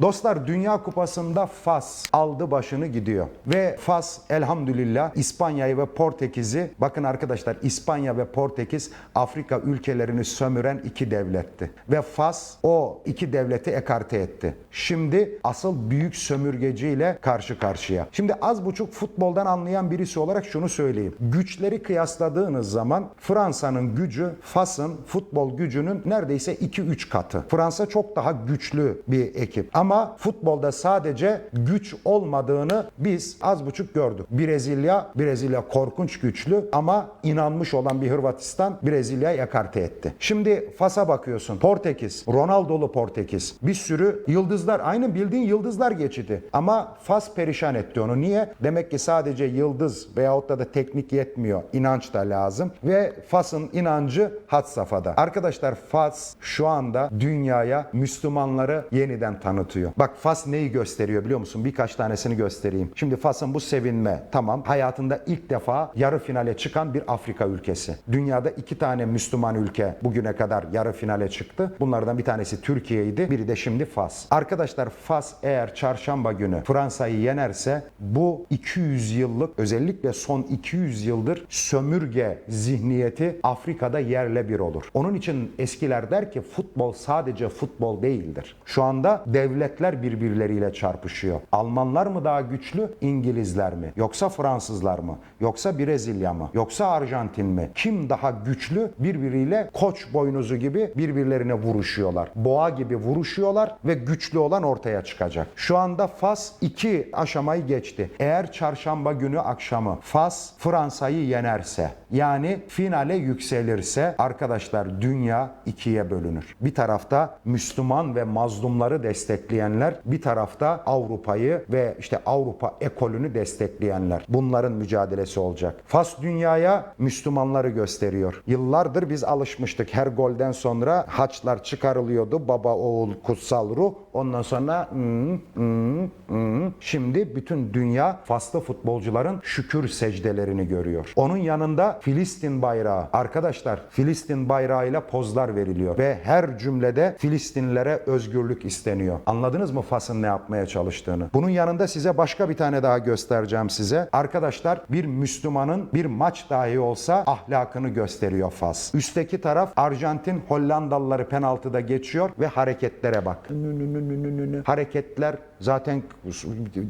Dostlar Dünya Kupası'nda Fas aldı başını gidiyor. Ve Fas elhamdülillah İspanya'yı ve Portekiz'i bakın arkadaşlar İspanya ve Portekiz Afrika ülkelerini sömüren iki devletti. Ve Fas o iki devleti ekarte etti. Şimdi asıl büyük sömürgeciyle karşı karşıya. Şimdi az buçuk futboldan anlayan birisi olarak şunu söyleyeyim. Güçleri kıyasladığınız zaman Fransa'nın gücü Fas'ın futbol gücünün neredeyse 2-3 katı. Fransa çok daha güçlü bir ekip. Ama futbolda sadece güç olmadığını biz az buçuk gördük. Brezilya, Brezilya korkunç güçlü ama inanmış olan bir Hırvatistan Brezilya'yı ekarte etti. Şimdi Fas'a bakıyorsun. Portekiz, Ronaldo'lu Portekiz. Bir sürü yıldızlar, aynı bildiğin yıldızlar geçidi. Ama Fas perişan etti onu. Niye? Demek ki sadece yıldız veyahut da, da teknik yetmiyor. İnanç da lazım. Ve Fas'ın inancı had safhada. Arkadaşlar Fas şu anda dünyaya Müslümanları yeniden tanıtıyor. Bak Fas neyi gösteriyor biliyor musun? Birkaç tanesini göstereyim. Şimdi Fas'ın bu sevinme tamam hayatında ilk defa yarı finale çıkan bir Afrika ülkesi. Dünyada iki tane Müslüman ülke bugüne kadar yarı finale çıktı. Bunlardan bir tanesi Türkiye'ydi. Biri de şimdi Fas. Arkadaşlar Fas eğer çarşamba günü Fransa'yı yenerse bu 200 yıllık özellikle son 200 yıldır sömürge zihniyeti Afrika'da yerle bir olur. Onun için eskiler der ki futbol sadece futbol değildir. Şu anda devletler birbirleriyle çarpışıyor. Almanlar mı daha güçlü, İngilizler mi? Yoksa Fransızlar mı? Yoksa Brezilya mı? Yoksa Arjantin mi? Kim daha güçlü birbiriyle koç boynuzu gibi birbirlerine vuruşuyorlar. Boğa gibi vuruşuyorlar ve güçlü olan ortaya çıkacak. Şu anda Fas iki aşamayı geçti. Eğer çarşamba günü akşamı Fas Fransa'yı yenerse yani finale yükselirse arkadaşlar dünya ikiye bölünür. Bir tarafta Müslüman ve mazlumları destekleyenler, bir tarafta Avrupa'yı ve işte Avrupa ekolünü destekleyenler. Bunların mücadelesi olacak. Fas dünyaya Müslümanları gösteriyor. Yıllardır biz alışmıştık. Her golden sonra haçlar çıkarılıyordu. Baba, oğul, kutsal ruh. Ondan sonra hmm, hmm, hmm. şimdi bütün dünya Faslı futbolcuların şükür secdelerini görüyor. Onun yanında Filistin bayrağı. Arkadaşlar Filistin bayrağıyla pozlar veriliyor ve her cümlede Filistinlilere özgürlük isteniyor. Anladınız mı Fas'ın ne yapmaya çalıştığını? Bunun yanında size başka bir tane daha göstereceğim size. Arkadaşlar bir Müslümanın bir maç dahi olsa ahlakını gösteriyor Fas. Üstteki taraf Arjantin Hollandalıları penaltıda geçiyor ve hareketlere bak. Hareketler zaten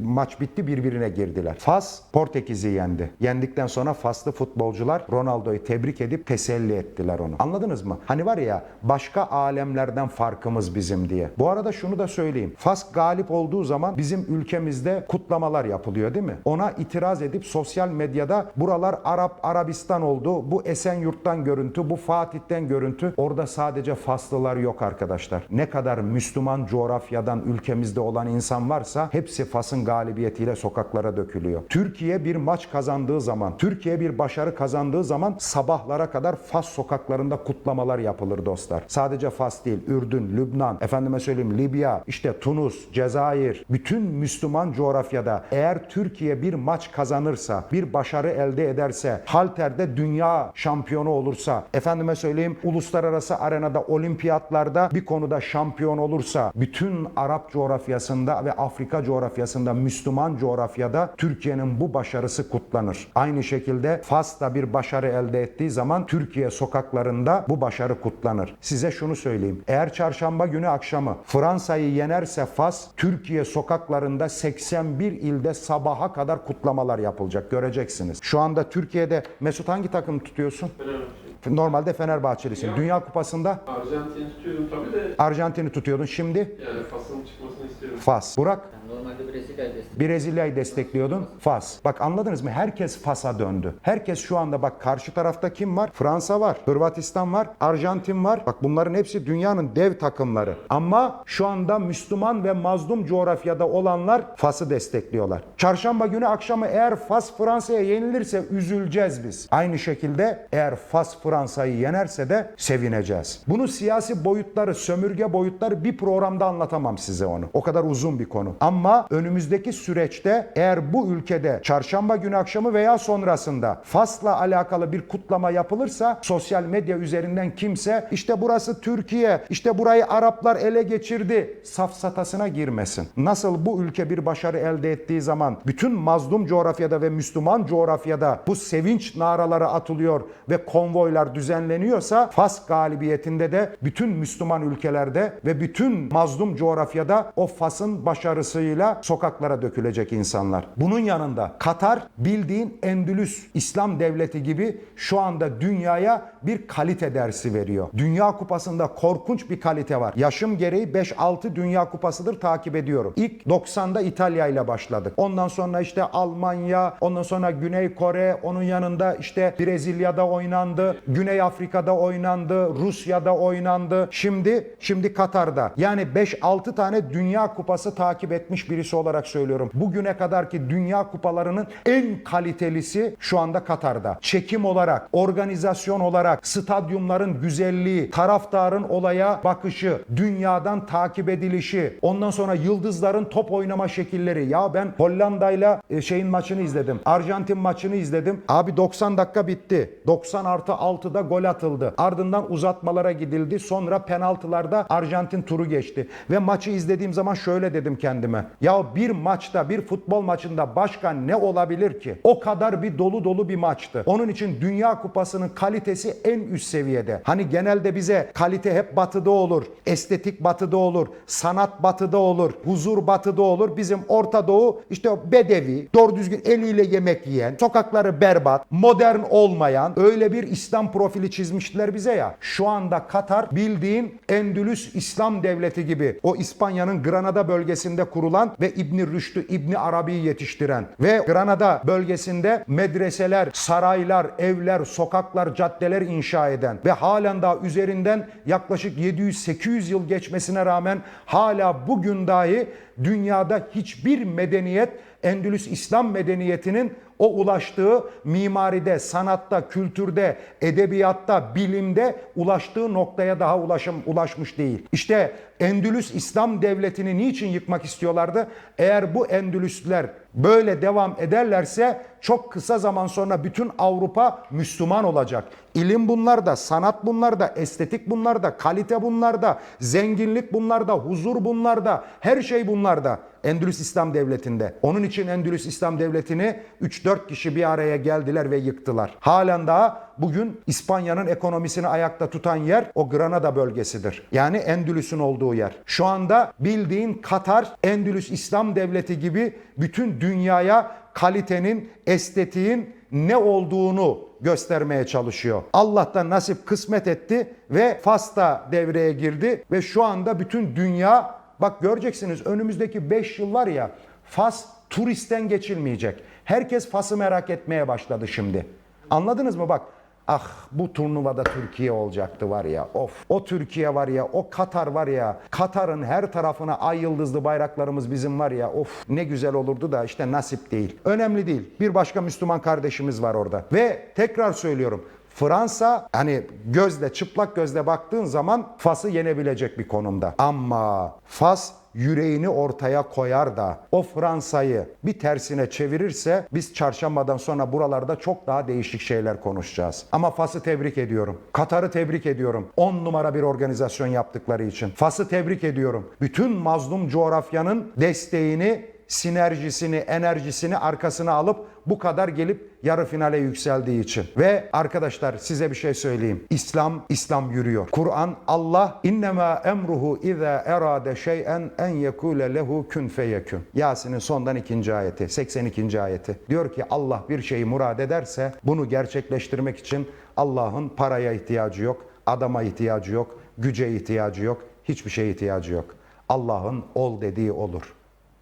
maç bitti birbirine girdiler. Fas Portekiz'i yendi. Yendikten sonra Faslı futbolcular Ronaldo'yu tebrik edip teselli ettiler onu. Anladınız mı? Hani var ya başka alemlerden farkımız bizim diye. Bu arada şunu da söyleyeyim. Fas galip olduğu zaman bizim ülkemizde kutlamalar yapılıyor değil mi? Ona itiraz edip sosyal medyada buralar Arap Arabistan oldu. Bu Esenyurt'tan görüntü, bu Fatih'ten görüntü. Orada sadece Faslılar yok arkadaşlar. Ne kadar Müslüman coğrafyadan ülkemizde olan insan varsa hepsi Fas'ın galibiyetiyle sokaklara dökülüyor. Türkiye bir maç kazandığı zaman, Türkiye bir başarı kazandığı zaman sabahlara kadar Fas sokaklarında kutlamalar yapılır dostlar. Sadece Fas değil, Ürdün, Lübnan, efendime söyleyeyim Libya, işte Tunus, Cezayir, bütün Müslüman coğrafyada eğer Türkiye bir maç kazanırsa, bir başarı elde ederse, halterde dünya şampiyonu olursa, efendime söyleyeyim uluslararası arenada, olimpiyatlarda bir konuda şampiyon olursa, bütün Arap coğrafyasında ve Afrika coğrafyasında, Müslüman coğrafyada Türkiye'nin bu başarısı kutlanır. Aynı şekilde Fas da bir başarı elde ettiği zaman Türkiye sokaklarında bu başarı kutlanır. Size şunu söyleyeyim. Eğer çarşamba günü akşamı Fransa'yı yenerse Fas, Türkiye sokaklarında 81 ilde sabaha kadar kutlamalar yapılacak. Göreceksiniz. Şu anda Türkiye'de Mesut hangi takım tutuyorsun? Fenerbahçe. Normalde Fenerbahçelisin. Dünya Kupası'nda Arjantin'i tutuyordum tabii de Arjantin'i tutuyordun. Şimdi yani Fas'ın çıkmasını istiyorum. Fas. Burak normalde Brezilya'yı destekliyordun. Fas. Bak anladınız mı? Herkes Fas'a döndü. Herkes şu anda bak karşı tarafta kim var? Fransa var, Hırvatistan var, Arjantin var. Bak bunların hepsi dünyanın dev takımları. Ama şu anda Müslüman ve mazlum coğrafyada olanlar Fas'ı destekliyorlar. Çarşamba günü akşamı eğer Fas Fransa'ya yenilirse üzüleceğiz biz. Aynı şekilde eğer Fas Fransa Fransa'yı yenerse de sevineceğiz. Bunu siyasi boyutları, sömürge boyutları bir programda anlatamam size onu. O kadar uzun bir konu. Ama önümüzdeki süreçte eğer bu ülkede çarşamba günü akşamı veya sonrasında Fas'la alakalı bir kutlama yapılırsa sosyal medya üzerinden kimse işte burası Türkiye, işte burayı Araplar ele geçirdi safsatasına girmesin. Nasıl bu ülke bir başarı elde ettiği zaman bütün mazlum coğrafyada ve Müslüman coğrafyada bu sevinç naraları atılıyor ve konvoylar düzenleniyorsa Fas galibiyetinde de bütün Müslüman ülkelerde ve bütün mazlum coğrafyada o Fas'ın başarısıyla sokaklara dökülecek insanlar. Bunun yanında Katar bildiğin Endülüs İslam devleti gibi şu anda dünyaya bir kalite dersi veriyor. Dünya Kupası'nda korkunç bir kalite var. Yaşım gereği 5-6 Dünya Kupası'dır takip ediyorum. İlk 90'da İtalya ile başladık. Ondan sonra işte Almanya, ondan sonra Güney Kore, onun yanında işte Brezilya'da oynandı, Güney Afrika'da oynandı, Rusya'da oynandı. Şimdi şimdi Katar'da. Yani 5-6 tane Dünya Kupası takip etmiş birisi olarak söylüyorum. Bugüne kadarki Dünya Kupalarının en kalitelisi şu anda Katar'da. Çekim olarak, organizasyon olarak, stadyumların güzelliği, taraftarın olaya bakışı, dünyadan takip edilişi, ondan sonra yıldızların top oynama şekilleri. Ya ben Hollanda'yla e, şeyin maçını izledim. Arjantin maçını izledim. Abi 90 dakika bitti. 90 artı 6'da gol atıldı. Ardından uzatmalara gidildi. Sonra penaltılarda Arjantin turu geçti. Ve maçı izlediğim zaman şöyle dedim kendime. Ya bir maçta, bir futbol maçında başka ne olabilir ki? O kadar bir dolu dolu bir maçtı. Onun için Dünya Kupası'nın kalitesi en üst seviyede. Hani genelde bize kalite hep batıda olur. Estetik batıda olur. Sanat batıda olur. Huzur batıda olur. Bizim Orta Doğu işte bedevi, doğru düzgün eliyle yemek yiyen, sokakları berbat, modern olmayan öyle bir İslam profili çizmiştiler bize ya. Şu anda Katar bildiğin Endülüs İslam Devleti gibi o İspanya'nın Granada bölgesinde kurulan ve İbni Rüştü, İbni Arabi'yi yetiştiren ve Granada bölgesinde medreseler, saraylar, evler, sokaklar, caddeler inşa eden ve halen daha üzerinden yaklaşık 700-800 yıl geçmesine rağmen hala bugün dahi dünyada hiçbir medeniyet Endülüs İslam medeniyetinin o ulaştığı mimaride, sanatta, kültürde, edebiyatta, bilimde ulaştığı noktaya daha ulaşım ulaşmış değil. İşte Endülüs İslam devletini niçin yıkmak istiyorlardı? Eğer bu Endülüsler böyle devam ederlerse çok kısa zaman sonra bütün Avrupa Müslüman olacak. İlim bunlarda, sanat bunlarda, estetik bunlarda, kalite bunlarda, zenginlik bunlarda, huzur bunlarda, her şey bunlarda. Endülüs İslam Devleti'nde. Onun için Endülüs İslam Devleti'ni 3-4 kişi bir araya geldiler ve yıktılar. Halen daha bugün İspanya'nın ekonomisini ayakta tutan yer o Granada bölgesidir. Yani Endülüs'ün olduğu yer. Şu anda bildiğin Katar, Endülüs İslam Devleti gibi bütün dünyaya kalitenin, estetiğin ne olduğunu göstermeye çalışıyor. Allah da nasip kısmet etti ve Fas da devreye girdi ve şu anda bütün dünya bak göreceksiniz önümüzdeki 5 yıl var ya Fas turistten geçilmeyecek. Herkes Fas'ı merak etmeye başladı şimdi. Anladınız mı bak Ah bu turnuvada Türkiye olacaktı var ya of. O Türkiye var ya o Katar var ya Katar'ın her tarafına ay yıldızlı bayraklarımız bizim var ya of ne güzel olurdu da işte nasip değil. Önemli değil. Bir başka Müslüman kardeşimiz var orada. Ve tekrar söylüyorum Fransa hani gözle çıplak gözle baktığın zaman Fas'ı yenebilecek bir konumda. Ama Fas yüreğini ortaya koyar da o Fransa'yı bir tersine çevirirse biz çarşambadan sonra buralarda çok daha değişik şeyler konuşacağız. Ama Fas'ı tebrik ediyorum. Katar'ı tebrik ediyorum. 10 numara bir organizasyon yaptıkları için. Fas'ı tebrik ediyorum. Bütün mazlum coğrafyanın desteğini sinerjisini, enerjisini arkasına alıp bu kadar gelip yarı finale yükseldiği için. Ve arkadaşlar size bir şey söyleyeyim. İslam, İslam yürüyor. Kur'an, Allah innema emruhu iza erade şey'en en yekule lehu kun feyekun. Yasin'in sondan ikinci ayeti, 82. ayeti. Diyor ki Allah bir şeyi murad ederse bunu gerçekleştirmek için Allah'ın paraya ihtiyacı yok, adama ihtiyacı yok, güce ihtiyacı yok, hiçbir şeye ihtiyacı yok. Allah'ın ol dediği olur.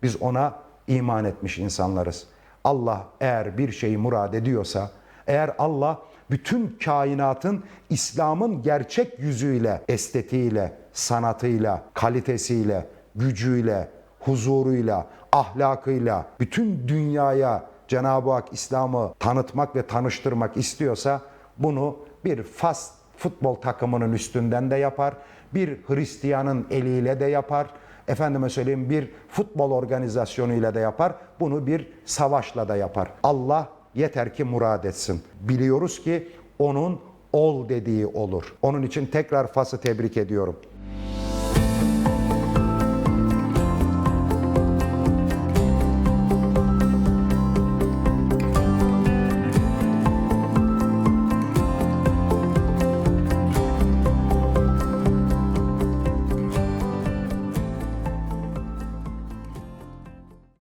Biz ona iman etmiş insanlarız. Allah eğer bir şeyi murad ediyorsa, eğer Allah bütün kainatın İslam'ın gerçek yüzüyle, estetiğiyle, sanatıyla, kalitesiyle, gücüyle, huzuruyla, ahlakıyla bütün dünyaya Cenab-ı Hak İslam'ı tanıtmak ve tanıştırmak istiyorsa bunu bir Fas futbol takımının üstünden de yapar. Bir Hristiyanın eliyle de yapar. Efendime söyleyeyim bir futbol organizasyonuyla da yapar. Bunu bir savaşla da yapar. Allah yeter ki murad etsin. Biliyoruz ki onun ol dediği olur. Onun için tekrar Fas'ı tebrik ediyorum.